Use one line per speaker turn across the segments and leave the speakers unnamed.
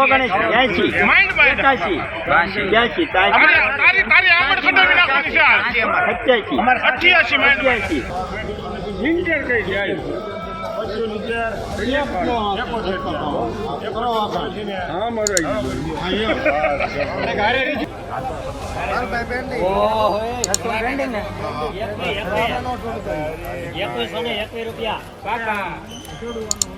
ઓગણએંસી એંસી એકાશી બ્યાસી
તારી તારી તારી આમડ કઢાવી નાખવાની છે આ.
સત્યાસી
અઠ્યાસી
અઠ્યાસી પચાસ ચોપન ચોપન પંચાવન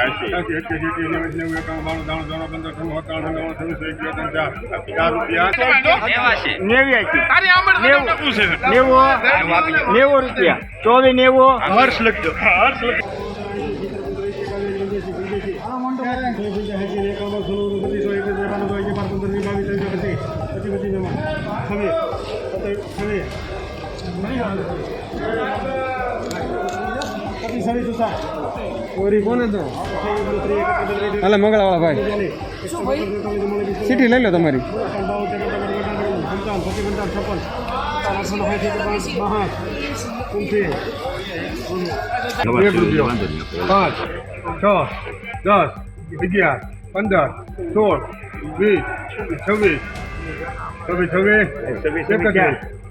એક્યાસી એટી નેવું નેવું એકાવન બાણું ત્રાણું ચોરાણું પંદર ત્રણ સત્તાવન નવ્વાણું છવ્વીસ એક બે ત્રણ ચાર ચાર રૂપિયા
નેવ્યાસી નેવું. નેવું નેવું રૂપિયા. ચોવીસ નેવું
હર્ષ લખજો. હર્ષ લખજો.
હાલે મંગળાવા ભાઈ. સીટી લઈ લો તમારી.
એક રૂપિયો. પાંચ છ દસ અગિયાર પંદર સોળ વીસ છવ્વીસ. છવ્વીસ છવ્વીસ. એકત્રીસ.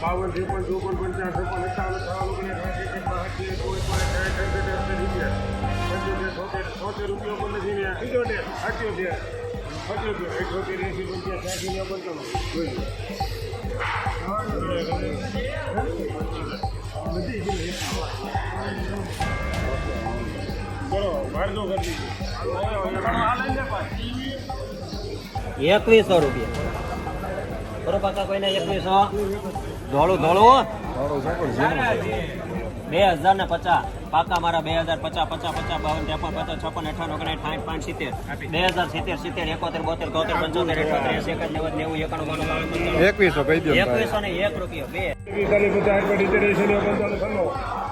બાવન ત્રેપન ચોપન પંચાવન છપ્પન એકોતેર પંચોતેર છોતેર રૂપિયા પણ નથી ને અઠ્યોતેર અઠ્યોતેર અઠ્યોતેર એંસી પંચાસ છ્યાસી ને. પંચાણું
એકવીસો રૂપિયા. બરો પાકા કોઈને એકવીસો? ધોળું ધોળું બે હજાર ને પચાસ. પાકા મારા બે હજાર પચાસ પચાસ પચાસ બાવન ત્રેપન પચાસ છપ્પન અઠાણું ઓગણ સાઠ પાંચ સિત્તેર. બે હજાર સિત્તેર સિત્તેર એકોતેર બોતેર તોતેર પંચોતેર અઠોતેર એસી એકાદ નેવું નેવું એકાણું બાણું બાવન
એકવીસો
એકવીસો ને એક રૂપિયો બે.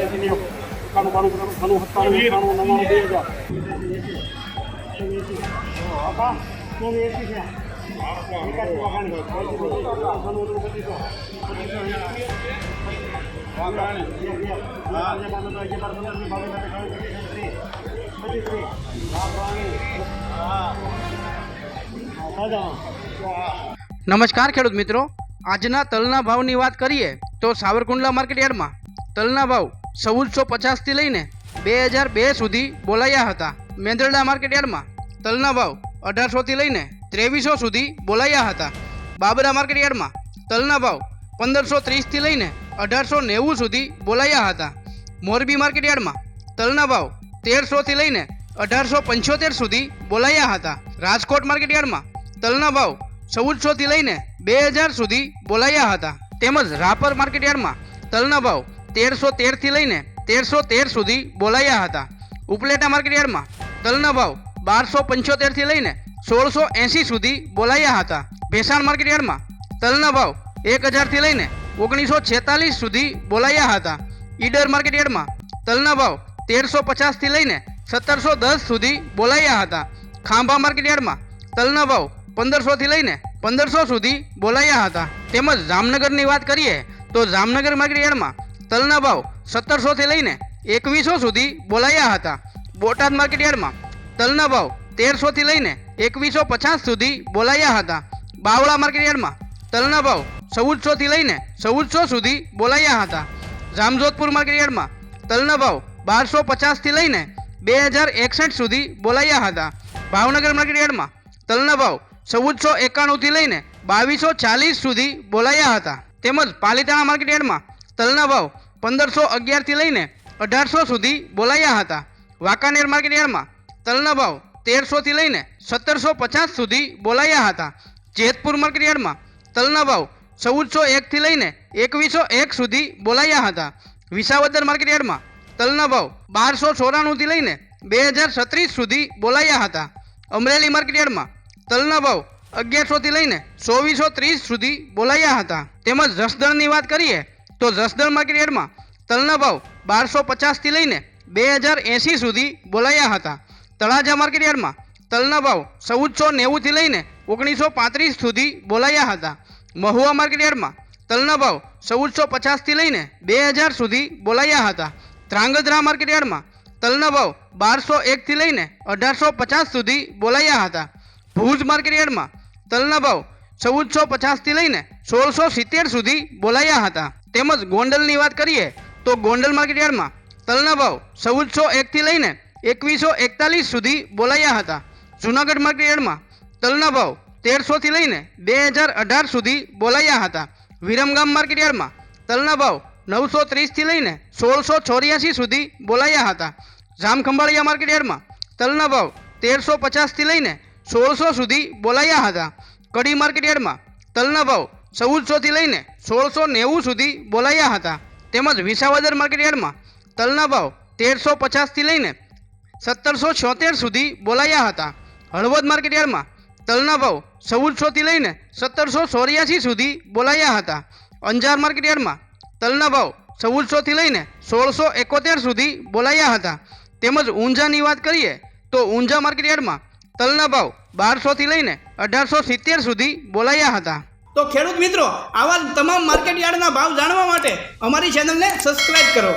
એંસી નેવું પંચાવન છન્નું
નમસ્કાર ખેડૂત મિત્રો. આજના તલના ભાવની વાત કરીએ તો સાવરકુંડલા માર્કેટ યાર્ડમાં તલના ભાવ ચૌદસો પચાસથી લઈને બે હજાર બે સુધી બોલાયા હતા. મેંદરડા માર્કેટ યાર્ડમાં તલના ભાવ અઢારસોથી લઈને ત્રેવીસો સુધી બોલાયા હતા. બાબરા માર્કેટ યાર્ડમાં તલના ભાવ પંદરસો ત્રીસથી લઈને અઢારસો નેવું સુધી બોલાયા હતા. મોરબી માર્કેટ યાર્ડમાં તલના ભાવ તેરસોથી લઈને અઢારસો પંચોતેર સુધી બોલાયા હતા. રાજકોટ માર્કેટ યાર્ડમાં તલના ભાવ ચૌદસો થી લઈને બે હજાર સુધી બોલાયા હતા. તેમજ રાપર માર્કેટ યાર્ડમાં તલના ભાવ તેરસો તેરથી લઈને તેરસો તેર સુધી બોલાયા હતા. ઉપલેટા માર્કેટ યાર્ડમાં તલના ભાવ બારસો પંચોતેરથી લઈને સોળસો એંસી સુધી બોલાયા હતા. ભેસાણ માર્કેટ યાર્ડમાં તલના ભાવ એક હજારથી લઈને ઓગણીસો છેતાલીસ સુધી બોલાયા હતા. ઈડર માર્કેટ યાર્ડમાં તલના ભાવ તેરસો પચાસથી લઈને સત્તરસો દસ સુધી બોલાયા હતા. ખાંભા માર્કેટ યાર્ડમાં તલના ભાવ પંદરસોથી લઈને પંદરસો સુધી બોલાયા હતા. તેમજ જામનગરની વાત કરીએ તો જામનગર માર્કેટ યાર્ડમાં તલના ભાવ સત્તરસોથી લઈને એકવીસો સુધી બોલાયા હતા. બોટાદ માર્કેટ યાર્ડમાં તલના ભાવ તેરસોથી લઈને એકવીસો પચાસ સુધી બોલાયા હતા. બાવળા માર્કેટ યાર્ડમાં તલના ભાવ ચૌદસોથી લઈને ચૌદસો સુધી બોલાયા હતા. જામજોધપુર માર્કેટ યાર્ડમાં તલના ભાવ બારસો પચાસથી લઈને બે હજાર એકસઠ સુધી બોલાયા હતા. ભાવનગર માર્કેટ યાર્ડમાં તલના ભાવ ચૌદસો એકાણુંથી લઈને બાવીસો ચાલીસ સુધી બોલાયા હતા. તેમજ પાલિતાણા માર્કેટ યાર્ડમાં તલના ભાવ પંદરસો અગિયારથી લઈને અઢારસો સુધી બોલાયા હતા. વાંકાનેર માર્કેટ યાર્ડમાં તલના ભાવ તેરસોથી લઈને સત્તરસો પચાસ સુધી બોલાયા હતા. જેતપુર માર્કેટ યાર્ડમાં તલના ભાવ ચૌદસો એકથી લઈને એકવીસો એક સુધી બોલાયા હતા. વિસાવદર માર્કેટ યાર્ડમાં તલના ભાવ બારસો ચોરાણુંથી લઈને બે હજાર સત્રીસ સુધી બોલાયા હતા. અમરેલી માર્કેટ યાર્ડમાં તલના ભાવ અગિયારસોથી લઈને ચોવીસો ત્રીસ સુધી બોલાયા હતા. તેમજ જસદણની વાત કરીએ, તો જસદણ માર્કેટ યાર્ડમાં તલના ભાવ બારસો પચાસથી લઈને બે હજાર એંસી સુધી બોલાયા હતા. તળાજા માર્કેટ યાર્ડમાં તલના ભાવ ચૌદસો નેવુંથી લઈને ઓગણીસો પાંત્રીસ સુધી બોલાયા હતા. મહુવા માર્કેટ યાર્ડમાં તલના ભાવ ચૌદસો પચાસથી લઈને બે હજાર સુધી બોલાયા હતા. ધ્રાંગધ્રા માર્કેટ યાર્ડમાં તલના ભાવ બારસો એકથી લઈને અઢારસો પચાસ સુધી બોલાયા હતા. ભુજ માર્કેટ યાર્ડમાં તલના ભાવ ચૌદસો પચાસથી લઈને સોળસો સિત્તેર સુધી બોલાયા હતા. તેમજ ગોંડલની વાત કરીએ તો ગોંડલ માર્કેટ યાર્ડમાં તલના ભાવ ચૌદસો એકથી લઈને એકવીસો એકતાલીસ સુધી બોલાયા હતા. જૂનાગઢ માર્કેટ યાર્ડમાં તલના ભાવ તેરસોથી લઈને બે હજાર અઢાર સુધી બોલાયા હતા. વિરમગામ માર્કેટ યાર્ડમાં તલના ભાવ નવસો ત્રીસથી લઈને સોળસો ચોર્યાસી સુધી બોલાયા હતા. જામખંભાળિયા માર્કેટ યાર્ડમાં તલના ભાવ તેરસો પચાસથી લઈને સોળસો સુધી બોલાયા હતા. કડી માર્કેટ યાર્ડમાં તલના ભાવ ચૌદસોથી લઈને સોળસો નેવું સુધી બોલાયા હતા. તેમજ વિસાવદર માર્કેટ યાર્ડમાં તલના ભાવ તેરસો પચાસથી લઈને સત્તરસો છોતેર સુધી બોલાયા હતા. હળવદ માર્કેટ યાર્ડમાં તલના ભાવ ચૌદસોથી લઈને સત્તરસો ચોર્યાસી સુધી બોલાયા હતા. અંજાર માર્કેટ યાર્ડમાં તલના ભાવ ચૌદસોથી લઈને સોળસો એકોતેર સુધી બોલાયા હતા. તેમજ ઊંઝાની વાત કરીએ તો ઊંઝા માર્કેટ યાર્ડમાં તલના ભાવ બારસોથી લઈને અઢારસો સિત્તેર સુધી બોલાયા હતા. તો ખેડૂત મિત્રો, આવા તમામ માર્કેટ યાર્ડના ભાવ જાણવા માટે અમારી ચેનલને સબસ્ક્રાઈબ કરો.